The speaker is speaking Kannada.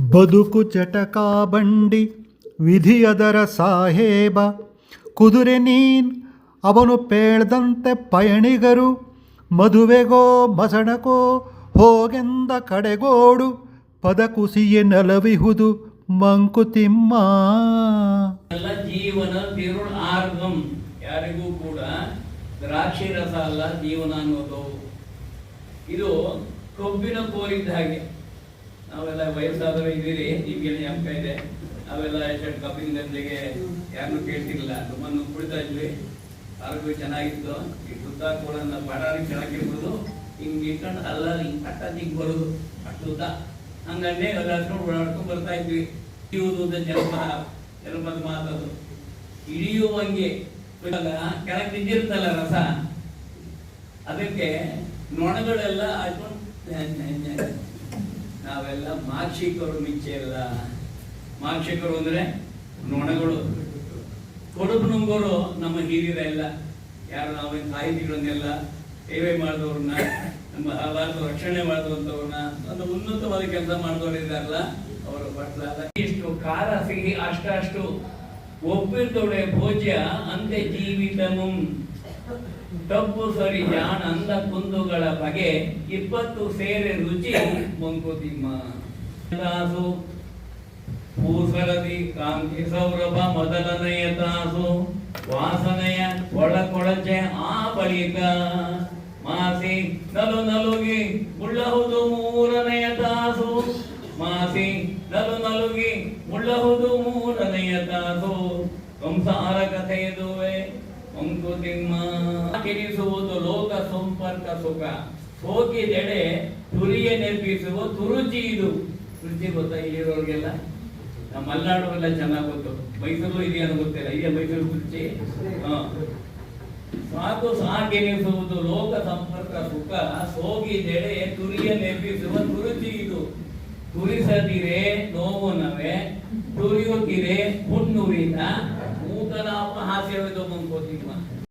ಬದುಕು ಚಟಕಾ ಬಂಡಿ, ವಿಧಿಯದರ ಸಾಹೇಬ, ಕುದುರೆ ನೀನ್, ಅವನು ಪೇಳ್ದಂತೆ ಪಯಣಿಗರು, ಮದುವೆಗೋ ಮಸಣಕೋ, ಹೋಗೆಂದ ಕಡೆಗೋಡು ಪದ ಕುಸಿಯೆ ನಲವಿಹುದು ಮಂಕುತಿಮ್ಮ. ಎಲ್ಲ ಜೀವನ ಆರ್ಗಂ. ಯಾರಿಗೂ ಕೂಡ ದ್ರಾಕ್ಷಿ ರಸ ಅಲ್ಲ ಜೀವನ ಅನ್ನೋದು. ಇದು ಕೊಬ್ಬಿನ ಕೋರಿದ್ದ ಹಾಗೆ. ನಾವೆಲ್ಲ ವಯಸ್ಸಾದರೂ ಇದ್ದೀರಿ ನಿಮ್ಗೆ ನೆನಪ ಇದೆ. ನಾವೆಲ್ಲ ಎಷ್ಟು ಕಬ್ಬಿನ ಗಂಜೆಗೆ ಯಾರನ್ನು ಕೇಳ್ತಿರ್ಲಿಲ್ಲ. ನಮ್ಮನ್ನು ಕುಡಿತಾ ಇದ್ವಿ. ಆರೋಗ್ಯ ಚೆನ್ನಾಗಿತ್ತು. ಈ ಸುತ್ತ ಕೂಡ ಬಡಾರಿ ಚೆನ್ನಾಗಿರ್ಬೋದು ಹಿಂಗೆ ಇಟ್ಕೊಂಡು ಅಲ್ಲ ಹಿಂಗೆ ಕಟ್ಟ ಹಿಂಗೆ ಬರೋದು ಅಷ್ಟು ಉದ್ದ. ಹಂಗಂದೇ ಎಲ್ಲ ಓಡಾಡ್ಕೊಂಡು ಬರ್ತಾ ಇದ್ವಿ. ಇಳಿಯುವುದು ಅಂತ ಜನಪದ ಜನಪದ ಮಾತದು ಇಳಿಯುವಂಗೆ ಕೆಳಗೆ ಬಿದ್ದಿರ್ತಲ್ಲ ರಸ? ಅದಕ್ಕೆ ನೊಣಗಳೆಲ್ಲ ಹಚ್ಕೊಂಡು ನಾವೆಲ್ಲ ಮಾಕ್ಷಿಕರು ಮಿಚ್ಚೆ ಎಲ್ಲ. ಮಾಕ್ಷಿಕರು ಅಂದ್ರೆ ನೊಣಗಳು. ಕೊಡಬು ನುಂಗೋರು ನಮ್ಮ ಹಿರಿಯರೆಲ್ಲ ಯಾರು ನಾವು ಸಾಹಿತಿಗಳನ್ನೆಲ್ಲ ಸೇವೆ ಮಾಡಿದವ್ರನ್ನ, ನಮ್ಮ ಭಾರತ ರಕ್ಷಣೆ ಮಾಡಿದಂಥವ್ರನ್ನ ಒಂದು ಉನ್ನತವಾದ ಕೆಲಸ ಮಾಡಿದವರು ಇದ್ದಾರಲ್ಲ, ಅವರು ಬಟ್ಲ ಇಷ್ಟು ಖಾರ ಸಿಹಿ ಅಷ್ಟು ಒಪ್ಪಿರ್ತವಳೆ ಭೋಜ್ಯ ಅಂತೆ ಜೀವಿತಮು ತಪ್ಪು ಸರಿ ಜಾಣ ಅಂದ ಕುಂದುಗಳ ಬಗೆ, ಇಪ್ಪತ್ತು ಸೇರೆ ರುಚಿ ಮಂಕುತಿಮ್ಮ. ದಾಸು ಭೂಸರದಿ ಕಾಂತಿ ಸೌರಭ ಮೊದಲನೆಯ ತಾಸು ವಾಸನೆಯ ಒಳಕೊಳಚೆ ಆ ಬಳಿಕ. ಮಾಸಿ, ನಲು ನಲುಗಿ ಮುಳ್ಳಹುದು ಮೂರನೆಯ ತಾಸು ಮಾಸಿ, ನಲು ನಲುಗಿ ಮುಳ್ಳಹುದು ಮೂರನೆಯ ತಾಸು ಸಂಸಾರ ಕಥೆಯದುವೆ ಮಂಕುತಿಮ್ಮ ಕಿರಿಸುವುದು ಲೋಕ ಸಂಪರ್ಕ ಸುಖ. ಸೋಕಿದೆಡೆ ತುರಿಯ ನೆನಪಿಸುವ ತುರುಚಿ ಇದು. ರುಚಿ ಗೊತ್ತಾ ಇಲ್ಲಿರೋರಿಗೆಲ್ಲ? ನಮ್ಮ ಮಲೆನಾಡು ಎಲ್ಲ ಚೆನ್ನಾಗಿ ಗೊತ್ತು. ಮೈಸೂರು ಇದೆಯೋ ಗೊತ್ತಿಲ್ಲ. ಇದೆ ಮೈಸೂರು ಕುರ್ಚಿ ಹಾ. ಸಾಕು, ಸಾಕೆನಿಸುವುದು ಲೋಕ ಸಂಪರ್ಕ ಸುಖ. ಸೋಗಿದೆಡೆ ತುರಿಯ ನೆನಪಿಸುವ ತುರುಚಿ ಇದು. ತುರಿಸದಿರೆ ನೋವು ನವೆ, ತುರಿಯುತ್ತಿರೆ かな、まあ、ハーフェウェドムンコディマン。